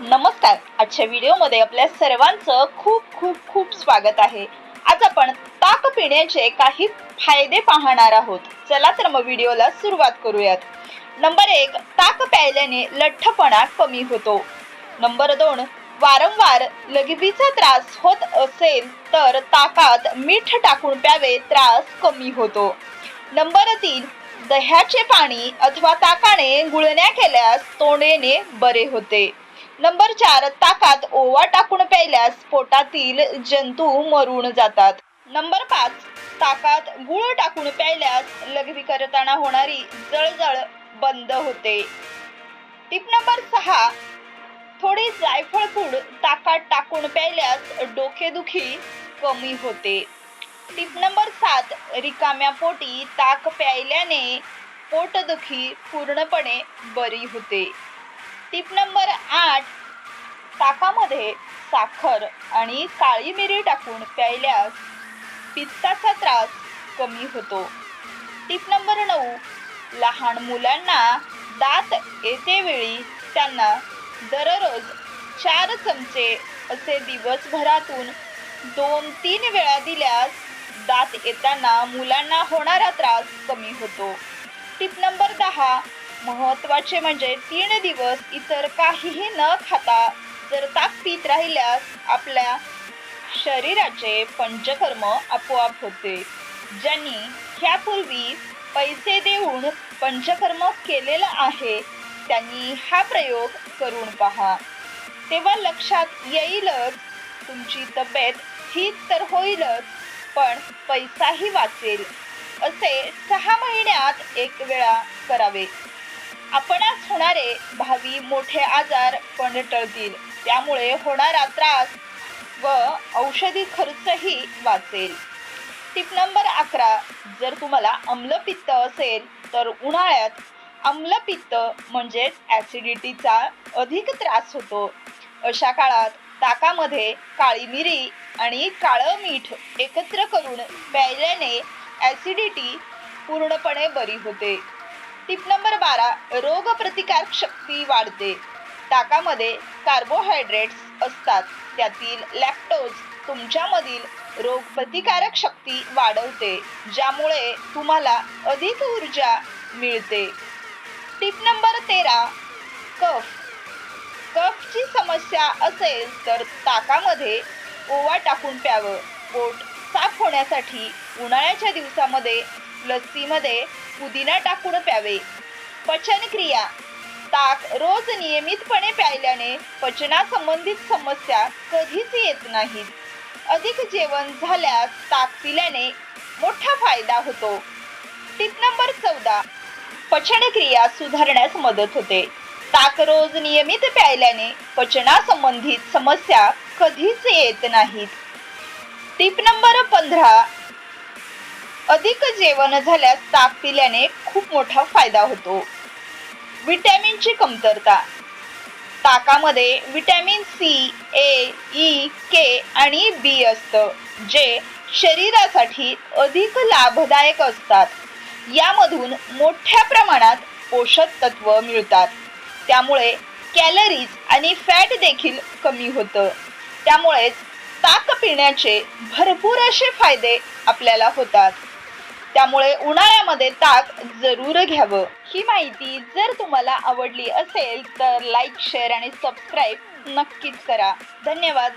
नमस्कार. आजच्या व्हिडिओमध्ये आपल्या सर्वांचं खूप खूप खूप स्वागत आहे. आज आपण ताक पिण्याचे काही फायदे पाहणार आहोत. चला तर मग व्हिडिओला सुरुवात करूयात. नंबर एक ताक प्यायल्याने लठ्ठपणा कमी होतो. नंबर दोन वारंवार लघवीचा त्रास होत असेल तर ताकात मीठ टाकून प्यावे त्रास कमी होतो. नंबर तीन दह्याचे पाणी अथवा ताकाने गुळण्या केल्यास तोंडेने बरे होते. नंबर चार ताकात ओवा टाकून प्यायल्यास पोटातील जंतू मरून जातात. नंबर पाच ताकात गुळ टाकून प्यायल्यास लघवी करताना होणारी जळजळ बंद होते. टिप नंबर सहा थोडी जायफळ पूड ताकात टाकून प्यायल्यास डोकेदुखी कमी होते. टिप नंबर सात रिकाम्या पोटी ताक प्यायल्याने पोटदुखी पूर्णपणे बरी होते. टिप नंबर आठ ताकामध्ये साखर आणि काळी मिरी टाकून प्यायल्यास पित्ताचा त्रास कमी होतो. टिप नंबर नऊ लहान मुलांना दात येते वेळी त्यांना दररोज चार चमचे असे दिवसभरातून दोन तीन वेळा दिल्यास दात येताना मुलांना होणारा त्रास कमी होतो. टिप नंबर दहा महत्त्वाचे म्हणजे तीन दिवस इतर काहीही न खाता जर ताक पित राहिल्यास आपल्या शरीराचे पंचकर्म आपोआप होते ज्यांनी ह्यापूर्वी पैसे देऊन पंचकर्म केलेलं आहे त्यांनी हा प्रयोग करून पहा. तेव्हा लक्षात येईलच तुमची तब्येत ठीक तर होईलच पण पैसाही वाचेल असे सहा महिन्यात एक वेळा करावे. आपणास होणारे भावी मोठे आजार पण टळतील. त्यामुळे होणारा त्रास व औषधी खर्चही वाचेल. टिप नंबर अकरा जर तुम्हाला आम्लपित्त असेल तर उन्हाळ्यात आम्लपित्त म्हणजेच ॲसिडिटीचा अधिक त्रास होतो. अशा काळात ताकामध्ये काळी मिरी आणि काळं मीठ एकत्र करून प्यायल्याने ॲसिडिटी पूर्णपणे बरी होते. टिप नंबर बारा रोगप्रतिकारक शक्ती वाढते. ताकामध्ये कार्बोहायड्रेट्स असतात. त्यातील लॅक्टोज तुमच्यामधील रोगप्रतिकारक शक्ती वाढवते ज्यामुळे तुम्हाला अधिक ऊर्जा मिळते. टिप नंबर तेरा कफ. कफची समस्या असेल तर ताकामध्ये ओवा टाकून प्यावं. पोट साफ होण्यासाठी उन्हाळ्याच्या दिवसामध्ये लस्सीमध्ये पुदिना टाकून प्यावे. पचनक्रिया. ताक रोज नियमितपणे प्यायल्याने पचनासंबंधित समस्या कधीच येत नाहीत. अधिक जेवण झाल्यास ताक पिल्याने मोठा फायदा होतो. टिप नंबर चौदा. पचनक्रिया सुधारण्यास मदत होते. ताक रोज नियमित प्यायल्याने पचनासंबंधित समस्या कधीच येत नाहीत. टिप नंबर पंधरा. अधिक जेवण झाल्यास ताक पिल्याने खूप मोठा फायदा होतो. विटॅमिनची कमतरता. ताकामध्ये vitamin C A E K आणि बी असतं जे शरीरासाठी अधिक लाभदायक असतात. यामधून मोठ्या प्रमाणात पोषक तत्व मिळतात. त्यामुळे कॅलरीज आणि फॅट देखील कमी होतं. त्यामुळेच ताक पिण्याचे भरपूर असे फायदे आपल्याला होतात. त्यामुळे उन्हाळ्यामध्ये ताक जरूर घ्यावं. ही माहिती जर तुम्हाला आवडली असेल तर लाईक शेअर आणि सबस्क्राईब नक्कीच करा. धन्यवाद.